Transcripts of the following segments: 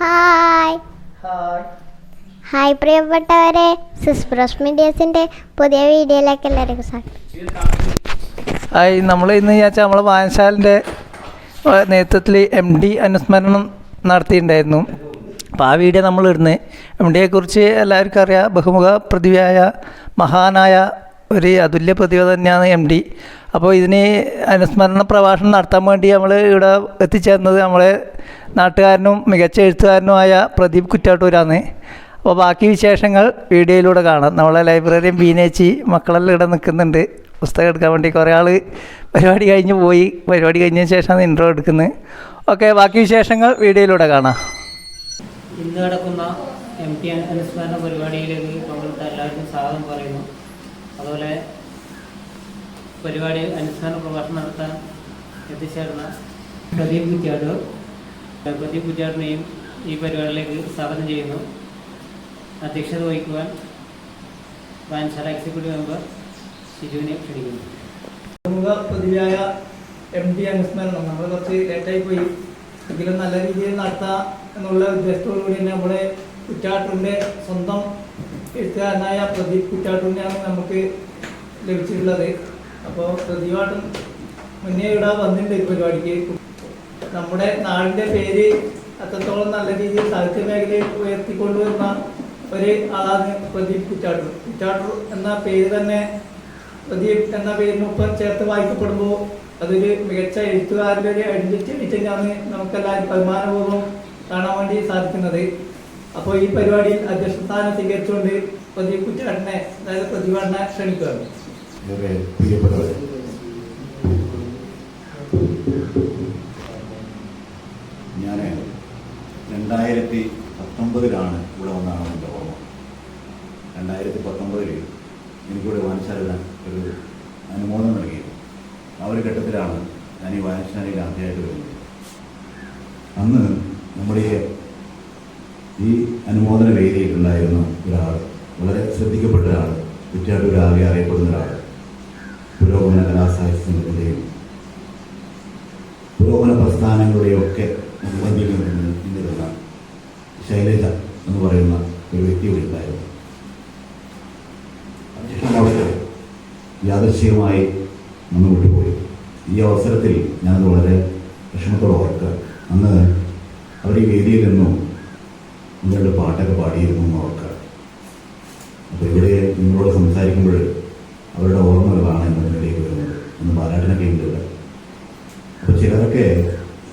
Hi hi hi പ്രിയപ്പെട്ടവരെ. സിസ്പ്രസ് മീഡിയസിന്റെ പുതിയ വീഡിയോയിലേക്ക് എല്ലാവർക്കും സ്വാഗതം. ഹായ് നമ്മൾ ഇന്ന് വിചാരിച്ചാൽ നമ്മളെ വായനശാലിന്റെ നേതൃത്വത്തിൽ എം ഡി അനുസ്മരണം നടത്തിയിട്ടുണ്ടായിരുന്നു. അപ്പോൾ ആ വീഡിയോ നമ്മൾ ഇടുന്നത് എം ഡിയെക്കുറിച്ച് എല്ലാവർക്കും അറിയാം. ബഹുമുഖ പ്രതിഭയായ മഹാനായ ഒരു അതുല്യ പ്രതിഭ തന്നെയാണ് എം ഡി അപ്പോൾ ഇതിന് അനുസ്മരണ പ്രഭാഷണം നടത്താൻ വേണ്ടി നമ്മൾ ഇവിടെ എത്തിച്ചേർന്നത് നമ്മളെ നാട്ടുകാരനും മികച്ച എഴുത്തുകാരനുമായ പ്രദീപ് കുറ്റാട്ടൂരാണ്. അപ്പോൾ ബാക്കി വിശേഷങ്ങൾ വീഡിയോയിലൂടെ കാണാം. നമ്മളെ ലൈബ്രറിയും ബീനേച്ചി മക്കളെല്ലാം ഇവിടെ നിൽക്കുന്നുണ്ട്. പുസ്തകം എടുക്കാൻ വേണ്ടി കുറേ ആൾ പരിപാടി കഴിഞ്ഞ് പോയി. പരിപാടി കഴിഞ്ഞതിന് ശേഷമാണ് ഇൻട്രോ എടുക്കുന്നത്. ഓക്കെ ബാക്കി വിശേഷങ്ങൾ വീഡിയോയിലൂടെ കാണാം. ഇന്ന് നടക്കുന്ന എം ടി അനുസ്മരണ പരിപാടിയിലേക്ക് പങ്കെടുത്ത എല്ലാവർക്കും സ്വാഗതം പറയുന്നു. അതുപോലെ പരിപാടി അനുസ്മരണ പ്രഭാഷണം നടത്താൻ എത്തിച്ചേർന്ന പ്രദീപ് കുറ്റ്യാട് പ്രദീപ് പൂജാറിനെയും ഈ പരിപാടിയിലേക്ക് സ്വാഗതം ചെയ്യുന്നു. അധ്യക്ഷത വഹിക്കുവാൻ വാൻസാല എക്സിക്യൂട്ടീവ് മെമ്പർ ഷിജുവിനെ ക്ഷണിക്കുന്നു. പ്രമുഖ പ്രതിഭയായ എം ഡി അനുസ്മരണം നമ്മൾ കുറച്ച് ലേറ്റായി പോയി എങ്കിലും നല്ല രീതിയിൽ നടത്താം എന്നുള്ള ഉദ്ദേശത്തോടു കൂടി തന്നെ നമ്മുടെ കുറ്റാട്ടൂരിന്റെ സ്വന്തം എഴുത്തുകാരനായ പ്രദീപ് കുറ്റാട്ടൂരിനെയാണ് നമുക്ക് ലഭിച്ചിട്ടുള്ളത്. അപ്പോൾ പ്രദീപാട്ടൻ മുന്നേ ഇവിടെ വന്നിട്ടുണ്ട് ഈ പരിപാടിക്ക്. നമ്മുടെ നാടിന്റെ പേര് അത്രത്തോളം നല്ല രീതിയിൽ സാഹിത്യ മേഖലയിൽ ഉയർത്തിക്കൊണ്ടുവരുന്ന ഒരു ആളാണ് പ്രദീപ് കുറ്റാട്ടൂർ. കുറ്റാട്ടൂർ എന്ന പേര് തന്നെ പ്രദീപ് എന്ന പേരിനൊപ്പം ചേർത്ത് വായിക്കപ്പെടുമ്പോൾ അതൊരു മികച്ച എഴുത്തുകാരുടെ ഒരു ഐഡന്റിറ്റി ആയിട്ടാണ് നമുക്കെല്ലാവരും അഭിമാനപൂർവം കാണാൻ വേണ്ടി സാധിക്കുന്നത്. അപ്പോൾ ഈ പരിപാടിയിൽ അധ്യക്ഷസ്ഥാനം സ്വീകരിച്ചുകൊണ്ട് പ്രദീപ് കുറ്റാട്ടിനെ അതായത് പ്രതിഭാടിനെ ക്ഷണിക്കുകയാണ്. രണ്ടായിരത്തി പത്തൊമ്പതിലാണ് ഇവിടെ വന്നാണ് എന്റെ ഓർമ്മ. രണ്ടായിരത്തി പത്തൊമ്പതിൽ എനിക്കിവിടെ വായനശാല ഒരു അനുമോദനം നൽകിയിരുന്നു ആ ഒരു ഘട്ടത്തിലാണ് ഞാൻ ഈ വായനശാലയിൽ ആദ്യമായിട്ട് വരുന്നത്. അന്ന് നമ്മുടെ ഈ അനുമോദന വേദിയിലുണ്ടായിരുന്ന ഒരാൾ വളരെ ശ്രദ്ധിക്കപ്പെട്ട ഒരാൾ കുറ്റാട്ടൂരാകെ അറിയപ്പെടുന്ന ഒരാൾ പുരോഗമന കലാസാഹിത്യ സംഘത്തിന്റെയും പുരോഗമന പ്രസ്ഥാനങ്ങളുടെയും ഒക്കെ മുൻപന്തിയിൽ ശൈലജ എന്ന് പറയുന്ന ഒരു വ്യക്തി ഇവിടെ ഉണ്ടായിരുന്നു. അധ്യക്ഷനോടൊക്കെ യാദൃശ്ചികമായി മുന്നോട്ട് പോയി. ഈ അവസരത്തിൽ ഞാനത് വളരെ വിഷമത്തോടെ ഓർക്കുക. അന്ന് അവരുടെ വേദിയിൽ നിന്നും നിങ്ങളുടെ പാട്ടൊക്കെ പാടിയിരുന്നു എന്ന് ഓർക്കുക. അപ്പോൾ ഇവിടെ നിങ്ങളോട് സംസാരിക്കുമ്പോൾ അവരുടെ ഓർമ്മകളാണ് എന്നതിനിടയിൽ വരുന്നത്. അന്ന് പാരാട്ടിനൊക്കെ ഉണ്ട് ഇവിടെ. അപ്പോൾ ചിലരൊക്കെ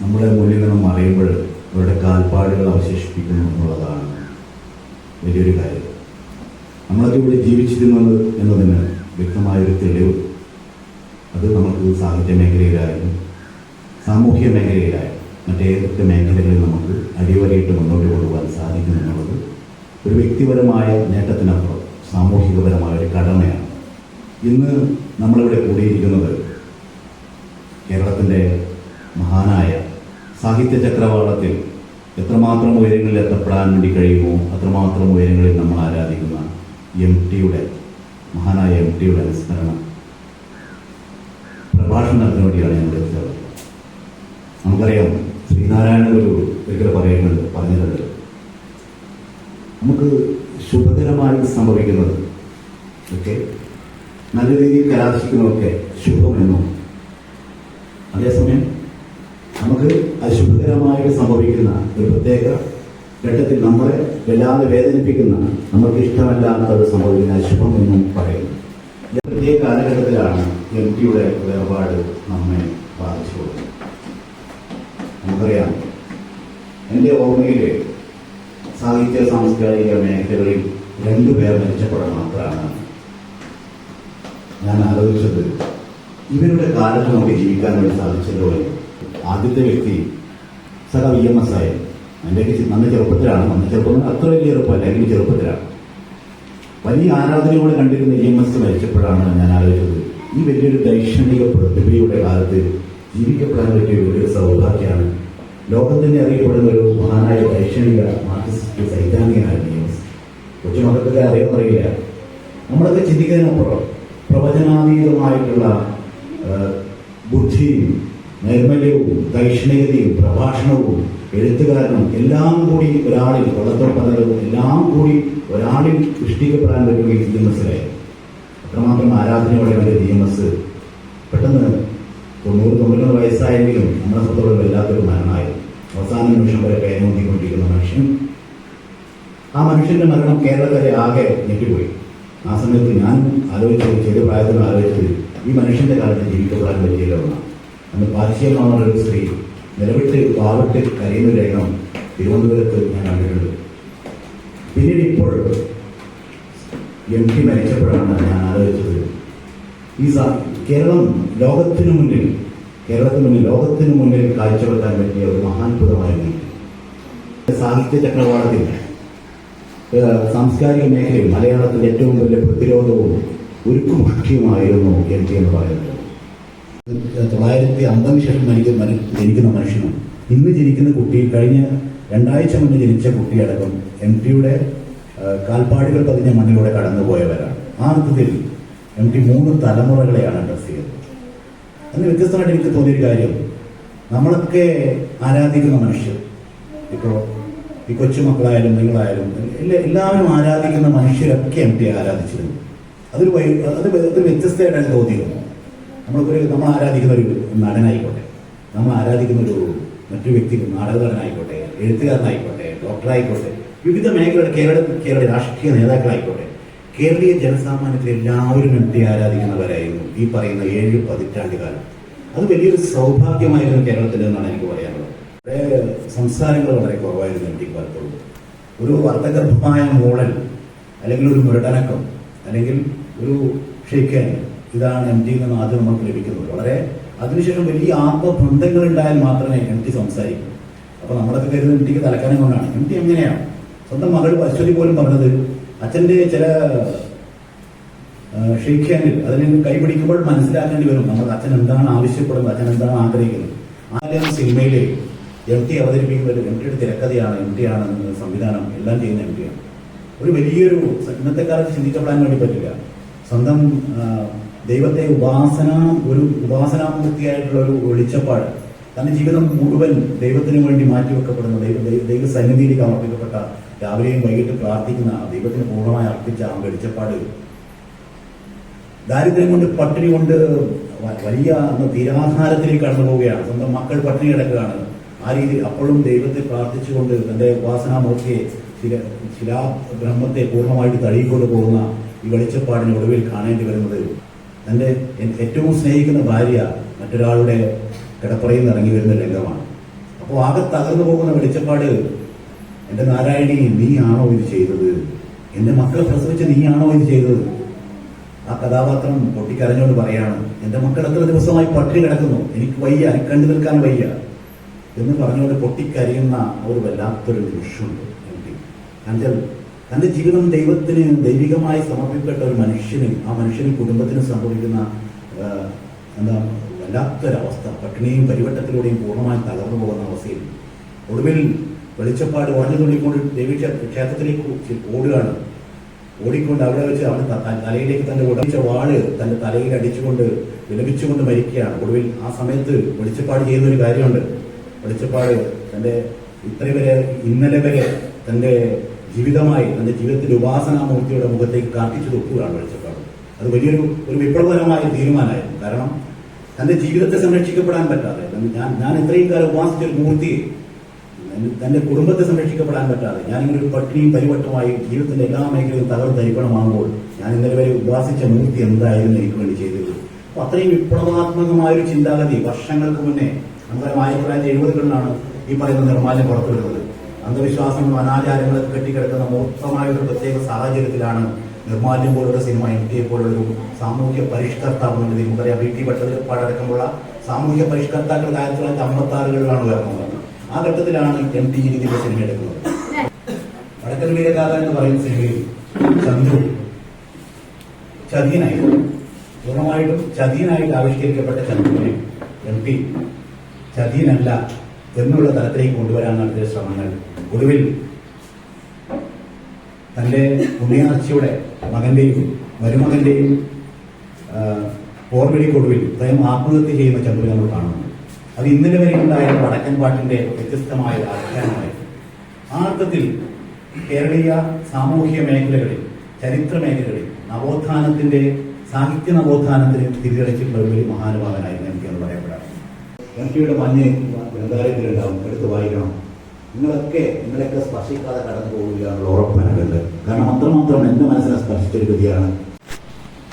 നമ്മുടെ മുന്നിൽ അറിയുമ്പോൾ അവരുടെ കാൽപ്പാടുകൾ അവശേഷിപ്പിക്കുന്നു എന്നുള്ളതാണ് വലിയൊരു കാര്യം. നമ്മളൊക്കെ ഇവിടെ ജീവിച്ചിരുന്നത് എന്നതിന് വ്യക്തമായൊരു തെളിവ്. അത് നമുക്ക് സാഹിത്യ മേഖലയിലായാലും സാമൂഹ്യ മേഖലയിലായാലും മറ്റേതൊക്കെ മേഖലകളിൽ നമുക്ക് അടിവരയിട്ട് മുന്നോട്ട് കൊണ്ടുപോകാൻ സാധിക്കും എന്നുള്ളത് ഒരു വ്യക്തിപരമായ നേട്ടത്തിനപ്പുറം സാമൂഹികപരമായ ഒരു കടമയാണ്. ഇന്ന് നമ്മളിവിടെ കൂടിയിരിക്കുന്നത് കേരളത്തിന്റെ മഹാനായ സാഹിത്യ ചക്രവാളത്തിൽ എത്രമാത്രം ഉയരങ്ങളിൽ എത്തപ്പെടാൻ വേണ്ടി കഴിയുമോ അത്രമാത്രം ഉയരങ്ങളിൽ നമ്മൾ ആരാധിക്കുന്ന എം ടിയുടെ മഹാനായ എം ടിയുടെ അനുസ്മരണം പ്രഭാഷണത്തിന് വേണ്ടിയാണ് ഞാൻ എത്തിയത് നമുക്കറിയാം ശ്രീനാരായണ ഗുരു ഒരിക്കൽ പറയുന്നുണ്ട് പറഞ്ഞിട്ടുണ്ട്. നമുക്ക് ശുഭകരമായി സംഭവിക്കുന്നത് ഒക്കെ നല്ല രീതിയിൽ കലാശിക്കുന്നതൊക്കെ ശുഭമെന്നും അതേസമയം നമുക്ക് അശുഭകരമായിട്ട് സംഭവിക്കുന്ന ഒരു പ്രത്യേക ഘട്ടത്തിൽ നമ്മളെ വല്ലാതെ വേദനിപ്പിക്കുന്ന നമുക്ക് ഇഷ്ടമല്ലാത്തത് സംഭവിക്കുന്ന അശുഭം എന്നും പറയുന്നു ഈ പ്രത്യേക കാലഘട്ടത്തിലാണ് എം ടിയുടെ വേർപാട് നമ്മെ ബാധിച്ചു കൊടുക്കുന്നത് നമുക്കറിയാം എന്റെ ഓർമ്മയിൽ സാഹിത്യ സാംസ്കാരിക മേഖലകളിൽ രണ്ടുപേർ മെച്ചപ്പെടാൻ മാത്രമാണ് ഞാൻ ആലോചിച്ചത് ഇവരുടെ കാലത്ത് നമുക്ക് ജീവിക്കാൻ വേണ്ടി സാധിച്ചല്ലോ. ആദ്യത്തെ വ്യക്തി സഹ വി എം എസ് ആയ. എന്റെ നന്ന ചെറുപ്പത്തിലാണ്. നന്ന ചെറുപ്പം അത്ര വലിയ ചെറുപ്പമല്ല. എങ്കിലും ചെറുപ്പത്തിലാണ്. വലിയ ആരാധനയോടെ കണ്ടിരുന്ന ഇ എം എസ് മരിച്ചപ്പോഴാണ് ഞാൻ ആലോചിച്ചത്. ഈ വലിയൊരു ദൈക്ഷണിക പ്രതിഭയുടെ കാലത്ത് ജീവിക്കപ്പെടാൻ പറ്റിയ വലിയൊരു സൗഭാഗ്യമാണ്. ലോകം തന്നെ അറിയപ്പെടുന്ന ഒരു മഹാനായ ദൈക്ഷണിക മാർക്സിസ്റ്റ് സൈദ്ധാന്തികനാണ് ഇ എം എസ്. കൊച്ചുമക്കൾക്ക് അറിയാമെന്നറിയില്ല നമ്മളൊക്കെ ചിന്തിക്കുന്നതിനപ്പുറം പ്രവചനാതീതമായിട്ടുള്ള ബുദ്ധിയും നൈർമല്യവും ദൈക്ഷണികതയും പ്രഭാഷണവും എഴുത്തുകാരനും എല്ലാം കൂടി ഒരാളിൽ വളർത്തപ്പെടലും എല്ലാം കൂടി ഒരാളിൽ സൃഷ്ടിക്കപ്പെടാൻ പറ്റുകയും ഡി എം എസിലെ അത്രമാത്രം ആരാധനയോടെ അവന്റെ ഡി എം എസ് പെട്ടെന്ന് തൊണ്ണൂറ് തൊണ്ണൂറ് വയസ്സായെങ്കിലും നമ്മളെ സ്വത്തോളം വല്ലാത്തൊരു മരണമായി. അവസാന നിമിഷം വരെ കയറുകൊണ്ടിരിക്കുന്ന മനുഷ്യൻ. ആ മനുഷ്യന്റെ മരണം കേരളക്കാരെ ആകെ ഞെട്ടിപ്പോയി. ആ സമയത്ത് ഞാൻ ആലോചിച്ചത് ചെറിയ പ്രായത്തിൽ ആലോചിച്ചത് ഈ മനുഷ്യന്റെ കാലത്ത് ജീവിക്കപ്പെടാൻ പറ്റിയില്ല എന്നാണ് അന്ന് പാശ്ചികമായ ഒരു സ്ത്രീ നിലവിട്ട് പാവിട്ട് കരയുന്ന രംഗം തിരുവനന്തപുരത്ത് ഞാൻ കണ്ടിട്ടുണ്ട്. പിന്നീട് ഇപ്പോൾ എം പി മരിച്ചപ്പോഴാണ് ഞാൻ ആലോചിച്ചത്. ഈ കേരളം ലോകത്തിനു മുന്നിൽ കേരളത്തിന് മുന്നിൽ ലോകത്തിനു മുന്നിൽ കാഴ്ചവെക്കാൻ പറ്റിയ ഒരു മഹാത്ഭുതമായിരുന്നു സാഹിത്യ ചക്രവാളത്തിൽ സാംസ്കാരിക മേഖലയിൽ മലയാളത്തിന്റെ ഏറ്റവും വലിയ പ്രതിരോധവും ഉരുക്കുമുഷ്ടിയുമായിരുന്നു എം പി എന്ന് പറയുന്നത്. തൊള്ളായിരത്തി അമ്പതിന് ശേഷം മരിക്ക മരി- ജനിക്കുന്ന മനുഷ്യനും. ഇന്ന് ജനിക്കുന്ന കുട്ടി കഴിഞ്ഞ രണ്ടാഴ്ച മുന്നേ ജനിച്ച കുട്ടിയടക്കം എം ടിയുടെ കാൽപ്പാടുകൾ പതിഞ്ഞ മണ്ണിലൂടെ കടന്നുപോയവരാണ്. ആ അർത്ഥത്തിൽ എം ടി മൂന്ന് തലമുറകളെയാണ് അഡ്രസ് ചെയ്തത്. അതിന് വ്യത്യസ്തമായിട്ട് എനിക്ക് തോന്നിയൊരു കാര്യം. നമ്മളൊക്കെ ആരാധിക്കുന്ന മനുഷ്യർ. ഇപ്പോൾ ഈ കൊച്ചുമക്കളായാലും നിങ്ങളായാലും എല്ലാ- എല്ലാവരും ആരാധിക്കുന്ന മനുഷ്യരൊക്കെ എം ടി ആരാധിച്ചിരുന്നു. അതൊരു അതൊരു വ്യത്യസ്തമായിട്ടാണ് തോന്നിയത് നമ്മൾക്കൊരു നമ്മൾ ആരാധിക്കുന്ന ഒരു നടനായിക്കോട്ടെ. നമ്മൾ ആരാധിക്കുന്ന ഒരു മറ്റു വ്യക്തി നാടകനായിക്കോട്ടെ എഴുത്തുകാരനായിക്കോട്ടെ ഡോക്ടറായിക്കോട്ടെ വിവിധ മേഖലയുടെ കേരള കേരള രാഷ്ട്രീയ നേതാക്കളായിക്കോട്ടെ കേരളീയ ജനസാമാന്യത്തിൽ എല്ലാവരും എം ടി ആരാധിക്കുന്നവരായിരുന്നു ഈ പറയുന്ന ഏഴ് പതിറ്റാണ്ട് കാലം അത് വലിയൊരു സൗഭാഗ്യമായിരുന്നു കേരളത്തിൽ എന്നാണ് എനിക്ക് പറയാനുള്ളത്. വളരെ സംസാരങ്ങൾ വളരെ കുറവായിരുന്നു എം കാലത്തോട് ഒരു അർത്ഥഗർഭമായ മൂളൽ അല്ലെങ്കിൽ ഒരു മുരടനക്കം അല്ലെങ്കിൽ ഒരു ഷെയ്ക്കാൻ ഇതാണ് എം ടി നിന്ന് ആദ്യം നമുക്ക് ലഭിക്കുന്നത്. വളരെ അതിനുശേഷം വലിയ ആത്മബന്ധങ്ങൾ ഉണ്ടായാൽ മാത്രമേ എം ടി സംസാരിക്കൂ. അപ്പൊ നമ്മളൊക്കെ കരുതുന്നത് എം ടിക്ക് തലക്കാനം കൊണ്ടാണ്. എം ടി എങ്ങനെയാണ്? സ്വന്തം മകൾ അശ്വതി പോലും പറഞ്ഞത് അച്ഛന്റെ ചില ഷെയ്ക്ക് ഹാൻഡിൽ അതിൽ നിന്ന് കൈപിടിക്കുമ്പോൾ മനസ്സിലാക്കേണ്ടി വരും. നമ്മൾ അച്ഛൻ എന്താണ് ആവശ്യപ്പെടുന്നത് അച്ഛൻ എന്താണ് ആഗ്രഹിക്കുന്നത്. ആദ്യം സിനിമയിലെ എം ടി അവതരിപ്പിക്കുന്ന എം ടിയുടെ തിരക്കഥയാണ് എം ടി ആണ് സംവിധാനം എല്ലാം ചെയ്യുന്ന എം ടി ആണ്. ഒരു വലിയൊരു ഇന്നത്തെ കാലത്ത് ചിന്തിക്കപ്പെടാൻ വേണ്ടി പറ്റില്ല. സ്വന്തം ദൈവത്തെ ഉപാസന ഒരു ഉപാസനാമൂർത്തിയായിട്ടുള്ള ഒരു വെളിച്ചപ്പാട് തന്റെ ജീവിതം മുഴുവൻ ദൈവത്തിന് വേണ്ടി മാറ്റിവെക്കപ്പെടുന്ന ദൈവ ദൈവ- സന്നിധിയിലേക്ക് അമർപ്പിക്കപ്പെട്ട രാവിലെയും വൈകിട്ട് പ്രാർത്ഥിക്കുന്ന ദൈവത്തിന് പൂർണമായി അർപ്പിച്ച ആ വെളിച്ചപ്പാട്. ദാരിദ്ര്യം കൊണ്ട് പട്ടിണി കൊണ്ട് വലിയ തീരാഹാരത്തിലേക്ക് കടന്നു പോവുകയാണ്. സ്വന്തം മക്കൾ പട്ടിണി കിടക്കുകയാണ്. ആ രീതി അപ്പോഴും ദൈവത്തെ പ്രാർത്ഥിച്ചുകൊണ്ട് തന്റെ ഉപാസനാമൂർത്തിയെ ശില ശിലാബ്രഹ്മത്തെ പൂർണമായിട്ട് തഴുകിക്കൊണ്ട് പോകുന്ന ഈ വെളിച്ചപ്പാടിന് ഒടുവിൽ കാണേണ്ടി വരുന്നത് തന്റെ ഏറ്റവും സ്നേഹിക്കുന്ന ഭാര്യ മറ്റൊരാളുടെ കിടപ്പറയിൽ നിന്ന് ഇറങ്ങി വരുന്ന രംഗമാണ്. അപ്പോൾ ആകെ തകർന്നു പോകുന്ന വെളിച്ചപ്പാട് എന്റെ നാരായണി നീയാണോ ഇത് ചെയ്തത്? എന്റെ മക്കളെ പ്രസവിച്ച നീയാണോ ഇത് ചെയ്തത്? ആ കഥാപാത്രം പൊട്ടിക്കരഞ്ഞുകൊണ്ട് പറയാണ് എന്റെ മക്കൾ എത്ര ദിവസമായി പട്ടി കിടക്കുന്നു. എനിക്ക് വയ്യ കണ്ടു നിൽക്കാൻ വയ്യ. എന്ന് പറഞ്ഞുകൊണ്ട് പൊട്ടിക്കരയുന്ന ഒരു വല്ലാത്തൊരു നിമിഷമുണ്ട്. എനിക്ക് എന്നുവെച്ചാൽ തന്റെ ജീവിതം ദൈവത്തിന് ദൈവികമായി സമർപ്പിക്കപ്പെട്ട ഒരു മനുഷ്യന് ആ മനുഷ്യന് കുടുംബത്തിന് സംഭവിക്കുന്ന എന്താ വല്ലാത്തൊരവസ്ഥ പട്ടിണിയും പരിവട്ടത്തിലൂടെയും പൂർണമായി തകർന്നു പോകുന്ന അവസ്ഥയിൽ ഒടുവിൽ വെളിച്ചപ്പാട് ഉറഞ്ഞു തുള്ളിക്കൊണ്ട് ദേവി ക്ഷേത്രത്തിലേക്ക് ഓടുകയാണ്. ഓടിക്കൊണ്ട് അവിടെ വെച്ച് അവൻ തലയിലേക്ക് തന്റെ ഉടച്ച വാൾ തന്റെ തലയിൽ അടിച്ചുകൊണ്ട് വിലപിച്ചുകൊണ്ട് മരിക്കുകയാണ്. ഒടുവിൽ ആ സമയത്ത് വെളിച്ചപ്പാട് ചെയ്യുന്ന ഒരു കാര്യമുണ്ട്. വെളിച്ചപ്പാട് തന്റെ ഇത്രയും വരെ ഇന്നലെ വരെ തന്റെ ജീവിതമായി തന്റെ ജീവിതത്തിന്റെ ഉപാസനാമൂർത്തിയുടെ മുഖത്തേക്ക് കാർത്തിച്ചു തൊക്കുകയാണ് വെളിച്ചപ്പാട്. അത് വലിയൊരു ഒരു വിപ്ലവകരമായ തീരുമാനമായിരുന്നു. കാരണം തന്റെ ജീവിതത്തെ സംരക്ഷിക്കപ്പെടാൻ പറ്റാതെ ഞാൻ ഞാൻ ഇത്രയും കാലം ഉപാസിച്ച ഒരു മൂർത്തിയെ തന്റെ കുടുംബത്തെ സംരക്ഷിക്കപ്പെടാൻ പറ്റാതെ ഞാനിങ്ങനെ ഒരു പട്ടിണിയും പരിവട്ടമായി ജീവിതത്തിന്റെ എല്ലാ മേഖലയും തകർത്തരിപ്പണമാകുമ്പോൾ ഞാൻ ഇന്നലെ വരെ ഉപാസിച്ച മൂർത്തി എന്തായിരുന്നു എനിക്ക് വേണ്ടി ചെയ്തത്. അപ്പൊ അത്രയും വിപ്ലവാത്മകമായ ഒരു ചിന്താഗതി വർഷങ്ങൾക്ക് മുന്നേ നമുക്കറിയാം ആയിരത്തി തൊള്ളായിരത്തി എഴുപതുകളിലാണ് ഈ പറയുന്ന നിർമ്മാല്യം പുറത്തുവിടുന്നത് അന്ധവിശ്വാസങ്ങളും അനാചാരങ്ങളൊക്കെ കെട്ടിക്കിടക്കുന്ന മൊത്തമായ ഒരു പ്രത്യേക സാഹചര്യത്തിലാണ് നിർമാല്യം പോലുള്ള സിനിമ എം ടി പോലുള്ള ഒരു സാമൂഹ്യ പരിഷ്കർത്താവ് എന്നുള്ളത് നമുക്കറിയാം വി ടി ഭട്ടതിരിപ്പാടക്കമുള്ള സാമൂഹ്യ പരിഷ്കർത്താക്കൾ ആയിരത്തി തൊള്ളായിരത്തി അമ്പത്തി ആറുകളിലാണ് ഉയർന്നത് ആ ഘട്ടത്തിലാണ് എം ടി രീതിയിലുള്ള സിനിമ എടുക്കുന്നത്. വടക്കൻ വീരഗാഥ എന്ന് പറയുന്ന സിനിമയിൽ ചന്ദ്രു ചതിയനായി പൂർണമായിട്ടും ചതിയനായിട്ട് ആവിഷ്കരിക്കപ്പെട്ട ചന്ദ്രനെ എം പി ചതിയനല്ല എന്നുള്ള തലത്തിലേക്ക് കൊണ്ടുവരാൻ നടത്തിയ ശ്രമങ്ങൾ. ഒടുവിൽ തന്റെ പുണ്യാർച്ചയുടെ മകന്റെയും മരുമകന്റെയും ആ, കൊടുവിൽ സ്വയം ആത്മഹത്യ ചെയ്യുന്ന ചന്ദ്രനെ നമ്മൾ കാണുന്നു. അത് ഇന്നലെ വരെ ഉണ്ടായ വടക്കൻ പാട്ടിന്റെ വ്യത്യസ്തമായ ആഖ്യാനമായി. ആ അർത്ഥത്തിൽ കേരളീയ സാമൂഹ്യ മേഖലകളിൽ ചരിത്ര മേഖലകളിൽ നവോത്ഥാനത്തിന്റെ സാഹിത്യ നവോത്ഥാനത്തിന് തിരിച്ചടിച്ചിട്ടുള്ള ഒരു മഹാനുഭാവനായിരുന്നു എനിക്ക് എന്ന് പറയപ്പെടാം എം മഞ്ഞ് ഗ്രന്ഥാലയത്തിലുണ്ടാവും എടുത്ത് വായിക്കണം. നിങ്ങളൊക്കെ നിങ്ങളൊക്കെ സ്പർശിക്കാതെ കടന്നു പോകില്ല എന്നുള്ള ഉറപ്പ് എനിക്കുണ്ട് കാരണം അത്രമാത്രം എന്റെ മനസ്സിനെ സ്പർശിച്ചൊരു കൃതിയാണ്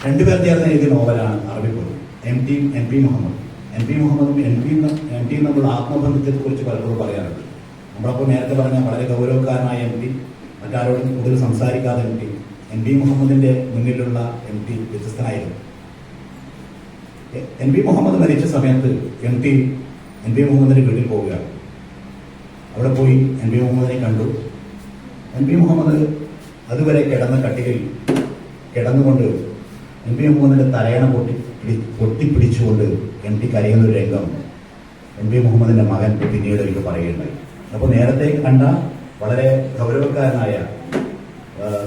രണ്ടുപേർ ചേർന്ന് എഴുതിയ നോവലാണ് അറബിപ്പൊരു M T M P Muhammad. M P മുഹമ്മദും എം പി എം ടി നമ്മുടെ ആത്മബന്ധത്തെ കുറിച്ച് പലപ്പോഴും പറയാറുണ്ട്. നമ്മളപ്പോൾ നേരത്തെ പറഞ്ഞ വളരെ ഗൗരവക്കാരനായ എം പി മറ്റാരോടും കൂടുതൽ സംസാരിക്കാതെ എം പി എം പി മുഹമ്മദിന്റെ മുന്നിലുള്ള എം പി വ്യത്യസ്തനായിരുന്നു. എം പി മുഹമ്മദ് മരിച്ച സമയത്ത് എം പി എം പി മുഹമ്മദിന്റെ വീട്ടിൽ പോവുകയാണ്. അവിടെ പോയി എൻ പി മുഹമ്മദിനെ കണ്ടു. എൻ പി മുഹമ്മദ് അതുവരെ കിടന്ന കട്ടിലിൽ കിടന്നുകൊണ്ട് എൻ പി മുഹമ്മദിന്റെ തലയണ പൊട്ടി പിടി- പൊട്ടിപ്പിടിച്ചുകൊണ്ട് എം ടി കരയുന്ന ഒരു രംഗം എം പി മുഹമ്മദിന്റെ മകൻ പിന്നീട് എനിക്ക് പറയുകയുണ്ടായി അപ്പോൾ നേരത്തെ കണ്ട വളരെ ഗൗരവക്കാരനായ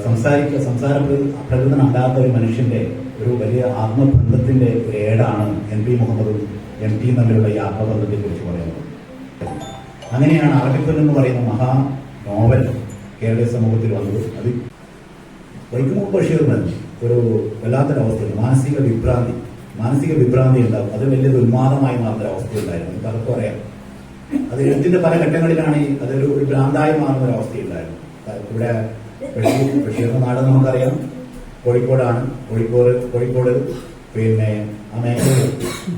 സംസാരിക്ക സംസാര പ്രകൃ- പ്രകൃതനല്ലാത്ത ഒരു മനുഷ്യന്റെ ഒരു വലിയ ആത്മബന്ധത്തിന്റെ ഒരു ഏടാണ് എം പി മുഹമ്മദും എം ടിയും തമ്മിലുള്ള ഈ ആത്മബന്ധത്തെ കുറിച്ച് പറയുന്നത്. അങ്ങനെയാണ് അറബിപ്പൻ എന്ന് പറയുന്ന മഹാ നോവൽ കേരളീയ സമൂഹത്തിൽ വന്നത്. അത് വൈക്കുമ്പോൾ ബഷീറിന് ഒരു വല്ലാത്തൊരവസ്ഥയിൽ മാനസിക വിഭ്രാന്തി. മാനസിക വിഭ്രാന്തി ഉണ്ടാവും. അത് വലിയ ഉന്മാദമായി മാറുന്ന അവസ്ഥയുണ്ടായിരുന്നു. അതൊക്കെ അറിയാം അത് എഴുത്തിന്റെ പല ഘട്ടങ്ങളിലാണ് അതൊരു ഒരു ഭ്രാന്തായി മാറുന്ന ഒരു അവസ്ഥയുണ്ടായിരുന്നു. ഇവിടെ ബഷീറിന്റെ നാട് നമുക്കറിയാം. കോഴിക്കോടാണ്. കോഴിക്കോട് കോഴിക്കോട് പിന്നെ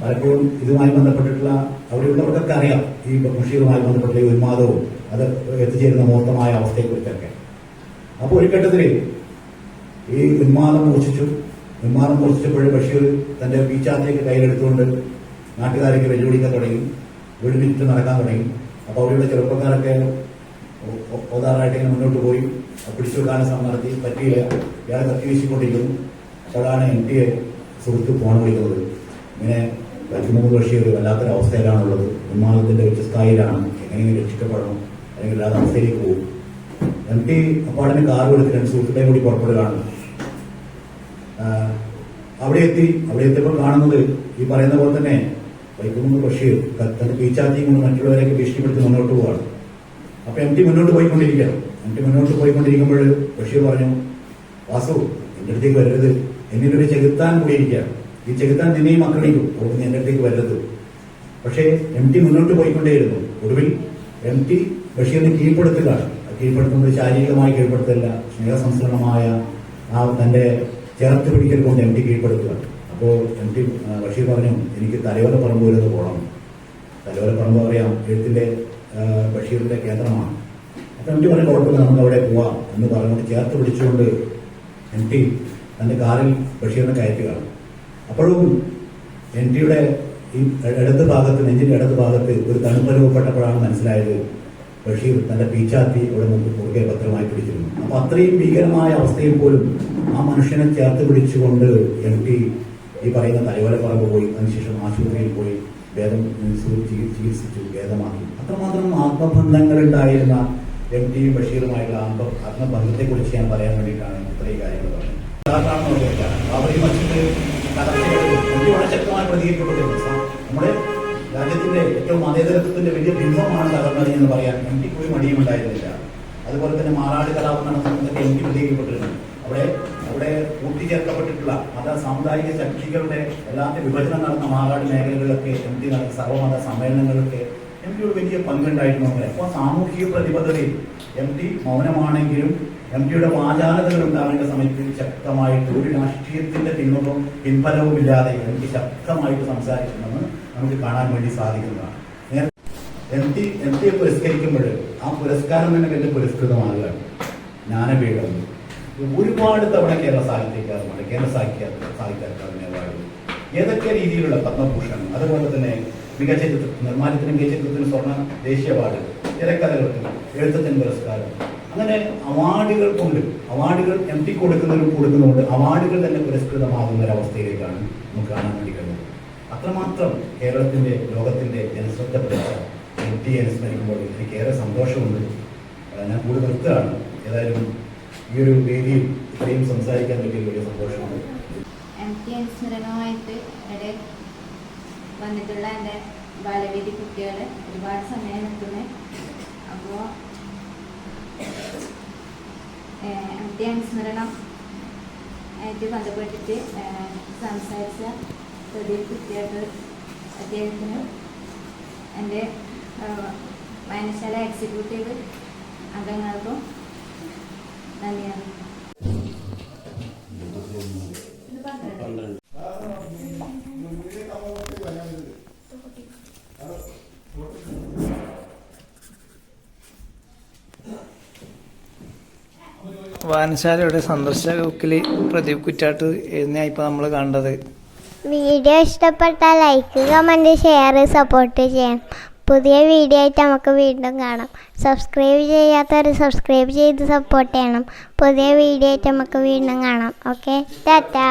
പലപ്പോഴും ഇതുമായി ബന്ധപ്പെട്ടിട്ടുള്ള അവരുള്ളവർക്കൊക്കെ അറിയാം. ഈ കൃഷിയുമായി ബന്ധപ്പെട്ട ഈ ഉന്മാദവും അത് എത്തിച്ചേരുന്ന മൂർത്തമായ അവസ്ഥയെക്കുറിച്ചൊക്കെ. അപ്പോൾ ഒരു ഘട്ടത്തിൽ ഈ ഉന്മാദം മൂർച്ഛിച്ചു ഉന്മാദം മൂർച്ഛിച്ചപ്പോൾ ബഷീർ തന്റെ പീച്ചാത്തേക്ക് കയ്യിലെടുത്തുകൊണ്ട് നാട്ടുകാരേക്ക് വെല്ലുവിളിക്കാൻ തുടങ്ങി. വീട് ചുറ്റും നടക്കാൻ തുടങ്ങി. അപ്പോൾ അവിടെയുള്ള ചെറുപ്പക്കാരൊക്കെ ഓതാറായിട്ട് ഇങ്ങനെ മുന്നോട്ട് പോയി. പിടിച്ചു വെക്കാനും നടത്തി പറ്റിയില്ല. ഇയാളെ കത്തി വീശിക്കൊണ്ടിരിക്കുന്നു അപ്പോഴാണ് എം ടി സുഹൃത്ത് ഫോൺ വിളിക്കുന്നത്. ഇങ്ങനെ മുഹമ്മദ് ബഷീർ വല്ലാത്തൊരു അവസ്ഥയിലാണുള്ളത്. ഉന്മാദത്തിന്റെ ഉച്ചസ്ഥായിലാണ് എങ്ങനെയും രക്ഷിക്കപ്പെടണം? അല്ലെങ്കിൽ അല്ലാതെ അവസ്ഥയിലേക്ക് പോകും. എം ടി അപ്പാടിന് കാർ കൊടുത്ത് രണ്ട് സുഹൃത്തുക്കളെയും കൂടി പുറപ്പെടുകയാണ്. അവിടെ എത്തി. അവിടെ എത്തിയപ്പോൾ കാണുന്നത് ഈ പറയുന്ന പോലെ തന്നെ വൈക്കുമുന്ന് ബഷീർ തന്റെ പീച്ചാത്തിയും കൊണ്ട് മറ്റുള്ളവരെയൊക്കെ ഭീഷണിപ്പെടുത്തി മുന്നോട്ട് പോവാണ്. അപ്പൊ എം ടി മുന്നോട്ട് പോയിക്കൊണ്ടിരിക്കുക എം ടി മുന്നോട്ട് പോയിക്കൊണ്ടിരിക്കുമ്പോൾ ബഷീർ പറഞ്ഞു വാസു എന്റെ അടുത്തേക്ക് വരരുത്. എന്നിട്ട് ഒരു ചെകുത്താൻ കൂടിയിരിക്കുകയാണ്. ഈ ചെകുത്താൻ നിന്നെയും ആക്രമിക്കും. അവിടുന്ന് എന്റെ അടുത്തേക്ക് വരരുത്. പക്ഷേ എം ടി മുന്നോട്ട് പോയിക്കൊണ്ടേയിരുന്നു. ഒടുവിൽ എം ടി ബഷീറിന് കീഴ്പ്പെടുത്തുകയാണ് ആ കീഴ്പ്പെടുത്തുന്നത് ശാരീരികമായി കീഴ്പ്പെടുത്തല്ല. സ്നേഹസംസരണമായ ആ തന്റെ ചേർത്ത് പിടിക്കൽ കൊണ്ട് എം ടി കീഴ്പ്പെടുത്തുക. അപ്പോൾ എം ടി ബഷീർ പറഞ്ഞു എനിക്ക് തലയോല പറമ്പ് വരുന്നത് പോകണം തലയോല പറമ്പ് അറിയാം. എഴുത്തിന്റെ ബഷീറിന്റെ കേന്ദ്രമാണ്. അപ്പൊ എം ടി പറഞ്ഞു കുഴപ്പമില്ല നമുക്ക് അവിടെ പോവാം. എന്ന് പറഞ്ഞുകൊണ്ട് ചേർത്ത് പിടിച്ചുകൊണ്ട് എം ടി തന്റെ കാറിൽ ബഷീറിനെ കയറ്റുകയാണ് അപ്പോഴും എൻ ടിയുടെ ഈ ഇടത് ഭാഗത്ത് നെഞ്ചിന്റെ ഇടത് ഭാഗത്ത് ഒരു തണുപ്പനുഭവപ്പെട്ടപ്പോഴാണ് മനസ്സിലായത് ബഷീർ തന്റെ പീച്ചാത്തി അവിടെ മുമ്പ് കുറുകെ ഭദ്രമായി പിടിച്ചിരുന്നു. അപ്പൊ അത്രയും ഭീകരമായ അവസ്ഥയിൽ പോലും ആ മനുഷ്യനെ ചേർത്ത് പിടിച്ചുകൊണ്ട് എം ടി ഈ പറയുന്ന തലവല പറമ്പ് പോയി. അതിനുശേഷം ആശുപത്രിയിൽ പോയി ഭേദം ചികിത്സ- ചികിത്സിച്ചു ഭേദമാക്കി. അത്രമാത്രം ആത്മബന്ധങ്ങൾ ഉണ്ടായിരുന്ന എം ടി ബഷീറുമായുള്ള ആത്മ ആത്മബന്ധത്തെക്കുറിച്ച് ഞാൻ പറയാൻ വേണ്ടിയിട്ടാണ് ഇത്രയും കാര്യങ്ങൾ പറഞ്ഞത്. നോക്കിയാണ് ബാബറി മസ്ജിദ് കഥകൾ എനിക്ക് നമ്മുടെ രാജ്യത്തിന്റെ ഏറ്റവും മതേതരത്വത്തിന്റെ വലിയ ബിംബമാണ് തകർന്നത് എന്ന് പറയാൻ എം ടിക്ക് ഒരു മടിയും ഉണ്ടായിരുന്നില്ല അതുപോലെ തന്നെ മാറാട് കലാപം നടന്ന സമയത്തൊക്കെ എം ടി പ്രതികരിക്കപ്പെട്ടിരുന്നു. അവിടെ അവിടെ കൂട്ടിച്ചേർക്കപ്പെട്ടിട്ടുള്ള മത സാമുദായിക ശക്തികളുടെ എല്ലാത്തിന്റെ വിഭജനം നടന്ന മാറാട് മേഖലകളിലൊക്കെ എം ടി നടന്ന സർവമത സമ്മേളനങ്ങളിലൊക്കെ എം ടിയുടെ വലിയ പങ്കുണ്ടായിരുന്നു അവിടെ. അപ്പോൾ സാമൂഹിക പ്രതിബദ്ധതയിൽ എം ടി മൗനമാണെങ്കിലും എം ടിയുടെ വാചാലതകൾ ഉണ്ടാവേണ്ട സമയത്ത് ശക്തമായിട്ട് ഒരു രാഷ്ട്രീയത്തിന്റെ പിൻമുഖം പിൻഫലവും ഇല്ലാതെ എം ടി ശക്തമായിട്ട് സംസാരിക്കണമെന്ന് നമുക്ക് കാണാൻ വേണ്ടി സാധിക്കുന്നതാണ്. എം ടി എം ടിയെ പുരസ്കരിക്കുമ്പോൾ ആ പുരസ്കാരം തന്നെ വലിയ പുരസ്കൃതമാകുകയാണ്. ജ്ഞാനപീഠം. ഒരുപാട് തവണ കേരള സാഹിത്യ അക്കാദമിയുടെ കേരള സാഹിത്യ സാഹിത്യ അക്കാദമി അവാർഡ്. ഏതൊക്കെ രീതിയിലുള്ള പത്മഭൂഷൺ അതുപോലെ തന്നെ മികച്ച ചിത്രം നിർമ്മാണത്തിനും മികച്ച ചിത്രത്തിനും സ്വർണ ദേശീയ അവാർഡ് തിരക്കഥകൾക്ക് എഴുത്തച്ഛൻ പുരസ്കാരം അങ്ങനെ അവാർഡുകൾ കൊണ്ട് അവാർഡുകൾ എം ടി കൊടുക്കുന്നവരും കൊടുക്കുന്നതുകൊണ്ട് അവാർഡുകൾ തന്നെ പുരസ്കൃതമാകുന്ന ഒരു അവസ്ഥയിലേക്കാണ് നമുക്ക് കാണാൻ വേണ്ടി കഴിയുന്നത്. അത്രമാത്രം കേരളത്തിന്റെ ലോകത്തിന്റെ ജനശ്രദ്ധ പിടിച്ച എം ടി അനുസ്മരിക്കുമ്പോൾ എനിക്ക് ഏറെ സന്തോഷമുണ്ട്. ഞാൻ കൂടുതൽ നിർത്തുകയാണ് ഏതായാലും ഈ ഒരു വേദിയിൽ ഇത്രയും സംസാരിക്കാൻ പറ്റിയ വലിയ സന്തോഷമാണ്. എം ടി അനുസ്മരണമായിട്ട് വന്നിട്ടുള്ള എന്റെ ബാലവേദി കുട്ടികൾ ഒരുപാട് സമയം നിൽക്കുന്നത് അപ്പോൾ എന്റെ അനുസ്മരണം ആയിട്ട് ബന്ധപ്പെട്ടിട്ട് സംസാരിച്ച പ്രദീപ് കുട്ടികൾക്ക് അദ്ദേഹത്തിന് എന്റെ വായനശാല എക്സിക്യൂട്ടീവ് അംഗങ്ങൾക്കും നന്ദിയാണ്. പന്ത്രണ്ട്. വായനശാലയുടെ സന്ദർശക ബുക്കിൽ പ്രദീപ് കുറ്റാട്ട് എഴുതിയ ഇപ്പോൾ നമ്മൾ കണ്ടത്. വീഡിയോ ഇഷ്ടപ്പെട്ടാൽ ലൈക്ക് കമന്റ് ഷെയർ സപ്പോർട്ട് ചെയ്യാം പുതിയ വീഡിയോ ആയിട്ട് നമുക്ക് വീണ്ടും കാണാം. സബ്സ്ക്രൈബ് ചെയ്യാത്തവർ സബ്സ്ക്രൈബ് ചെയ്ത് സപ്പോർട്ട് ചെയ്യണം. പുതിയ വീഡിയോ ആയിട്ട് നമുക്ക് വീണ്ടും കാണാം. ഓക്കെ ടാറ്റാ